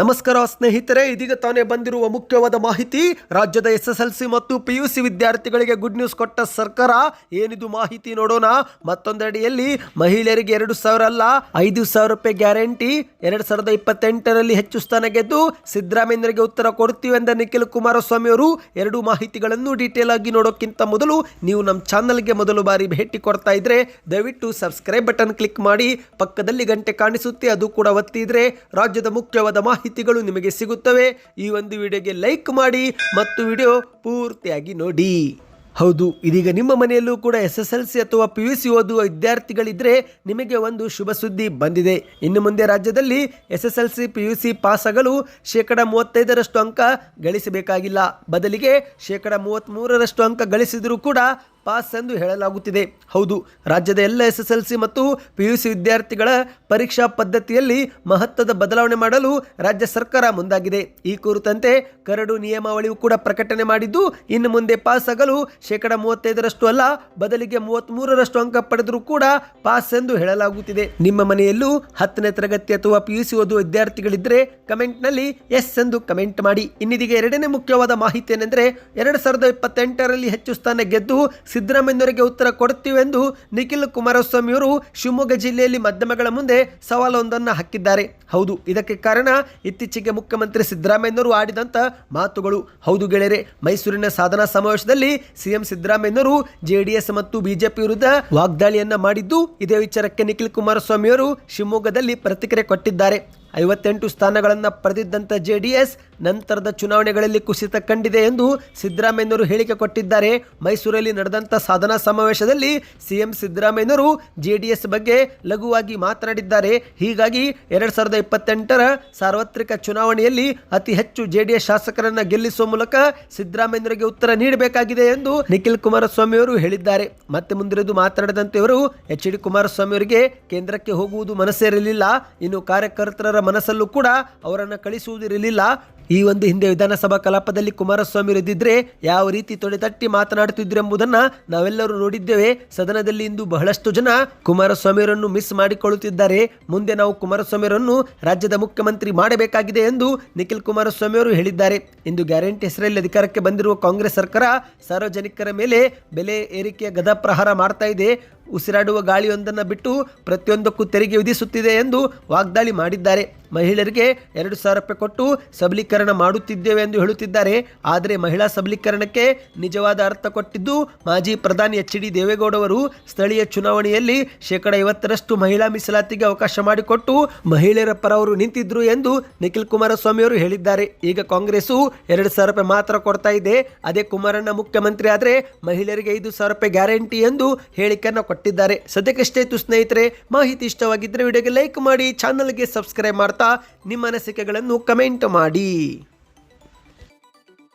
ನಮಸ್ಕಾರ ಸ್ನೇಹಿತರೆ, ಇದೀಗ ತಾನೇ ಬಂದಿರುವ ಮುಖ್ಯವಾದ ಮಾಹಿತಿ. ರಾಜ್ಯದ ಎಸ್ ಎಸ್ ಎಲ್ ಸಿ ಮತ್ತು ಪಿ ಯು ಸಿ ವಿದ್ಯಾರ್ಥಿಗಳಿಗೆ ಗುಡ್ ನ್ಯೂಸ್ ಕೊಟ್ಟ ಸರ್ಕಾರ. ಏನಿದು ಮಾಹಿತಿ ನೋಡೋಣ. ಮತ್ತೊಂದೆಡೆಯಲ್ಲಿ ಮಹಿಳೆಯರಿಗೆ ಎರಡು ಸಾವಿರ ಅಲ್ಲ, ಐದು ಸಾವಿರ ರೂಪಾಯಿ ಗ್ಯಾರಂಟಿ. ಎರಡು ಸಾವಿರದ ಇಪ್ಪತ್ತೆಂಟರಲ್ಲಿ ಹೆಚ್ಚು ಸ್ಥಾನ ಗೆದ್ದು ಸಿದ್ದರಾಮಯ್ಯರಿಗೆ ಉತ್ತರ ಕೊಡ್ತೀವಿ ಎಂದ ನಿಖಿಲ್ ಕುಮಾರಸ್ವಾಮಿ ಅವರು. ಎರಡು ಮಾಹಿತಿಗಳನ್ನು ಡೀಟೇಲ್ ಆಗಿ ನೋಡೋಕ್ಕಿಂತ ಮೊದಲು ನೀವು ನಮ್ಮ ಚಾನಲ್ಗೆ ಮೊದಲು ಬಾರಿ ಭೇಟಿ ಕೊಡ್ತಾ ಇದ್ರೆ, ದಯವಿಟ್ಟು ಸಬ್ಸ್ಕ್ರೈಬ್ ಬಟನ್ ಕ್ಲಿಕ್ ಮಾಡಿ. ಪಕ್ಕದಲ್ಲಿ ಗಂಟೆ ಕಾಣಿಸುತ್ತೆ, ಅದು ಕೂಡ ಒತ್ತಿದ್ರೆ ರಾಜ್ಯದ ಮುಖ್ಯವಾದ ಮಾಹಿತಿಗಳು ನಿಮಗೆ ಸಿಗುತ್ತವೆ, ಈ ಒಂದು ವಿಡಿಯೋಗೆ ಲೈಕ್ ಮಾಡಿ ಮತ್ತು ವಿಡಿಯೋ ಪೂರ್ತಿಯಾಗಿ ನೋಡಿ. ಹೌದು, ಇದೀಗ ನಿಮ್ಮ ಮನೆಯಲ್ಲೂ ಕೂಡ ಎಸ್ ಎಸ್ ಎಲ್ ಸಿ ಅಥವಾ ಪಿ ಯು ಸಿ ಓದುವ ವಿದ್ಯಾರ್ಥಿಗಳಿದ್ರೆ ನಿಮಗೆ ಒಂದು ಶುಭ ಸುದ್ದಿ ಬಂದಿದೆ. ಇನ್ನು ಮುಂದೆ ರಾಜ್ಯದಲ್ಲಿ S S L C P U C pass ಆಗಲು ಶೇಕಡ ಮೂವತ್ತೈದರಷ್ಟು ಅಂಕ ಗಳಿಸಬೇಕಾಗಿಲ್ಲ. ಬದಲಿಗೆ ಶೇಕಡ ಮೂವತ್ತ್ಮೂರರಷ್ಟು ಅಂಕ ಗಳಿಸಿದರೂ ಕೂಡ ಪಾಸ್ ಎಂದು ಹೇಳಲಾಗುತ್ತಿದೆ. ಹೌದು, ರಾಜ್ಯದ ಎಲ್ಲ ಎಸ್ ಮತ್ತು ಪಿಯುಸಿ ವಿದ್ಯಾರ್ಥಿಗಳ ಪರೀಕ್ಷಾ ಪದ್ಧತಿಯಲ್ಲಿ ಮಹತ್ವದ ಬದಲಾವಣೆ ಮಾಡಲು ರಾಜ್ಯ ಸರ್ಕಾರ ಮುಂದಾಗಿದೆ. ಈ ಕುರಿತಂತೆ ಕರಡು ನಿಯಮಾವಳಿಯು ಕೂಡ ಪ್ರಕಟಣೆ ಮಾಡಿದ್ದು, ಇನ್ನು ಮುಂದೆ ಪಾಸ್ ಆಗಲು ಶೇಕಡ ಮೂವತ್ತೈದರಷ್ಟು ಅಲ್ಲ, ಬದಲಿಗೆ ಮೂವತ್ತ್ಮೂರರಷ್ಟು ಅಂಕ ಪಡೆದರೂ ಕೂಡ ಪಾಸ್ ಎಂದು ಹೇಳಲಾಗುತ್ತಿದೆ. ನಿಮ್ಮ ಮನೆಯಲ್ಲೂ ಹತ್ತನೇ ತರಗತಿ ಅಥವಾ ಪಿಯುಸಿ ಓದುವ ವಿದ್ಯಾರ್ಥಿಗಳಿದ್ದರೆ ಕಮೆಂಟ್ನಲ್ಲಿ ಎಸ್ ಎಂದು ಕಮೆಂಟ್ ಮಾಡಿ. ಇನ್ನಿದೀಗ ಎರಡನೇ ಮುಖ್ಯವಾದ ಮಾಹಿತಿ ಏನೆಂದರೆ, ಎರಡು ಸಾವಿರದ ಇಪ್ಪತ್ತೆಂಟರಲ್ಲಿ ಹೆಚ್ಚು ಸ್ಥಾನ ಗೆದ್ದು ಸಿದ್ದರಾಮಯ್ಯನವರಿಗೆ ಉತ್ತರ ಕೊಡುತ್ತೀವಿ ಎಂದು ನಿಖಿಲ್ ಕುಮಾರಸ್ವಾಮಿಯವರು ಶಿವಮೊಗ್ಗ ಜಿಲ್ಲೆಯಲ್ಲಿ ಮಾಧ್ಯಮಗಳ ಮುಂದೆ ಸವಾಲೊಂದನ್ನು ಹಾಕಿದ್ದಾರೆ. ಹೌದು, ಇದಕ್ಕೆ ಕಾರಣ ಇತ್ತೀಚೆಗೆ ಮುಖ್ಯಮಂತ್ರಿ ಸಿದ್ದರಾಮಯ್ಯನವರು ಆಡಿದಂಥ ಮಾತುಗಳು. ಹೌದು ಗೆಳೆಯರೆ, ಮೈಸೂರಿನ ಸಾಧನಾ ಸಮಾವೇಶದಲ್ಲಿ ಸಿಎಂ ಸಿದ್ದರಾಮಯ್ಯನವರು ಜೆಡಿಎಸ್ ಮತ್ತು ಬಿಜೆಪಿ ವಿರುದ್ಧ ವಾಗ್ದಾಳಿಯನ್ನ ಮಾಡಿದ್ದು, ಇದೇ ವಿಚಾರಕ್ಕೆ ನಿಖಿಲ್ ಕುಮಾರಸ್ವಾಮಿಯವರು ಶಿವಮೊಗ್ಗದಲ್ಲಿ ಪ್ರತಿಕ್ರಿಯೆ ಕೊಟ್ಟಿದ್ದಾರೆ. ಐವತ್ತೆಂಟು ಸ್ಥಾನಗಳನ್ನು ಪಡೆದಿದ್ದಂಥ ಜೆ ನಂತರದ ಚುನಾವಣೆಗಳಲ್ಲಿ ಕುಸಿತ ಕಂಡಿದೆ ಎಂದು ಸಿದ್ದರಾಮಯ್ಯನವರು ಹೇಳಿಕೆ ಕೊಟ್ಟಿದ್ದಾರೆ. ಮೈಸೂರಲ್ಲಿ ನಡೆದಂಥ ಸಾಧನಾ ಸಮಾವೇಶದಲ್ಲಿ ಸಿಎಂ ಸಿದ್ದರಾಮಯ್ಯನವರು ಜೆ ಬಗ್ಗೆ ಲಘುವಾಗಿ ಮಾತನಾಡಿದ್ದಾರೆ. ಹೀಗಾಗಿ ಎರಡು ಸಾವಿರದ ಇಪ್ಪತ್ತೆಂಟರ ಸಾರ್ವತ್ರಿಕ ಚುನಾವಣೆಯಲ್ಲಿ ಅತಿ ಹೆಚ್ಚು ಜೆ ಡಿ ಎಸ್ ಶಾಸಕರನ್ನು ಗೆಲ್ಲಿಸುವ ಮೂಲಕ ಸಿದ್ದರಾಮಯ್ಯನವರಿಗೆ ಉತ್ತರ ನೀಡಬೇಕಾಗಿದೆ ಎಂದು ನಿಖಿಲ್ ಕುಮಾರಸ್ವಾಮಿ ಅವರು ಹೇಳಿದ್ದಾರೆ. ಮತ್ತೆ ಮುಂದಿರುವುದು ಮಾತನಾಡಿದಂತೆ ಅವರು ಎಚ್ ಡಿ ಕುಮಾರಸ್ವಾಮಿ ಅವರಿಗೆ ಕೇಂದ್ರಕ್ಕೆ ಹೋಗುವುದು ಮನಸ್ಸೇರಲಿಲ್ಲ ಇನ್ನು ಕಾರ್ಯಕರ್ತರ ಮನಸ್ಸಲ್ಲೂ ಕೂಡ ಅವರನ್ನು ಕಳಿಸುವುದಿರಲಿಲ್ಲ. ಈ ಒಂದು ಹಿಂದೆ ವಿಧಾನಸಭಾ ಕಲಾಪದಲ್ಲಿ ಕುಮಾರಸ್ವಾಮಿ ಇದ್ದಿದ್ರೆ ಯಾವ ರೀತಿ ತೊಡೆತಟ್ಟಿ ಮಾತನಾಡುತ್ತಿದ್ರು ಎಂಬುದನ್ನು ನಾವೆಲ್ಲರೂ ನೋಡಿದ್ದೇವೆ. ಸದನದಲ್ಲಿ ಇಂದು ಬಹಳಷ್ಟು ಜನ ಕುಮಾರಸ್ವಾಮಿಯವರನ್ನು ಮಿಸ್ ಮಾಡಿಕೊಳ್ಳುತ್ತಿದ್ದಾರೆ. ಮುಂದೆ ನಾವು ಕುಮಾರಸ್ವಾಮಿಯವರನ್ನು ರಾಜ್ಯದ ಮುಖ್ಯಮಂತ್ರಿ ಮಾಡಬೇಕಾಗಿದೆ ಎಂದು ನಿಖಿಲ್ ಕುಮಾರಸ್ವಾಮಿ ಅವರು ಹೇಳಿದ್ದಾರೆ. ಇಂದು ಗ್ಯಾರಂಟಿ ಹೆಸರಲ್ಲಿ ಅಧಿಕಾರಕ್ಕೆ ಬಂದಿರುವ ಕಾಂಗ್ರೆಸ್ ಸರ್ಕಾರ ಸಾರ್ವಜನಿಕರ ಮೇಲೆ ಬೆಲೆ ಏರಿಕೆಯ ಗದಾಪ್ರಹಾರ ಮಾಡ್ತಾ ಇದೆ. ಉಸಿರಾಡುವ ಗಾಳಿಯೊಂದನ್ನು ಬಿಟ್ಟು ಪ್ರತಿಯೊಂದಕ್ಕೂ ತೆರಿಗೆ ವಿಧಿಸುತ್ತಿದೆ ಎಂದು ವಾಗ್ದಾಳಿ ಮಾಡಿದ್ದಾರೆ. ಮಹಿಳೆಯರಿಗೆ ಎರಡು ಸಾವಿರ ರೂಪಾಯಿ ಕೊಟ್ಟು ಸಬಲೀಕರಣ ಮಾಡುತ್ತಿದ್ದೇವೆ ಎಂದು ಹೇಳುತ್ತಿದ್ದಾರೆ. ಆದರೆ ಮಹಿಳಾ ಸಬಲೀಕರಣಕ್ಕೆ ನಿಜವಾದ ಅರ್ಥ ಕೊಟ್ಟಿದ್ದು ಮಾಜಿ ಪ್ರಧಾನಿ ಎಚ್ ಡಿ ದೇವೇಗೌಡವರು ಸ್ಥಳೀಯ ಚುನಾವಣೆಯಲ್ಲಿ ಶೇಕಡ ಐವತ್ತರಷ್ಟು ಮಹಿಳಾ ಮೀಸಲಾತಿಗೆ ಅವಕಾಶ ಮಾಡಿಕೊಟ್ಟು ಮಹಿಳೆಯರ ಪರ ಅವರು ನಿಂತಿದ್ರು ಎಂದು ನಿಖಿಲ್ ಕುಮಾರಸ್ವಾಮಿ ಅವರು ಹೇಳಿದ್ದಾರೆ. ಈಗ ಕಾಂಗ್ರೆಸ್ಸು ಎರಡು ಸಾವಿರ ರೂಪಾಯಿ ಮಾತ್ರ ಕೊಡ್ತಾ ಇದೆ. ಅದೇ ಕುಮಾರಣ್ಣ ಮುಖ್ಯಮಂತ್ರಿ ಆದರೆ ಮಹಿಳೆಯರಿಗೆ ಐದು ಸಾವಿರ ರೂಪಾಯಿ ಗ್ಯಾರಂಟಿ ಎಂದು ಹೇಳಿಕೆಯನ್ನು ಕೊಟ್ಟಿದ್ದಾರೆ. ಸದ್ಯಕ್ಕಷ್ಟೇ ಸ್ನೇಹಿತರೆ, ಮಾಹಿತಿ ಇಷ್ಟವಾಗಿದ್ದರೆ ವಿಡಿಯೋಗೆ ಲೈಕ್ ಮಾಡಿ, ಚಾನಲ್ಗೆ ಸಬ್ಸ್ಕ್ರೈಬ್ ಮಾಡ್ತಾ ನಿಮ್ಮ ಅನಿಸಿಕೆಗಳನ್ನು ಕಮೆಂಟ್ ಮಾಡಿ.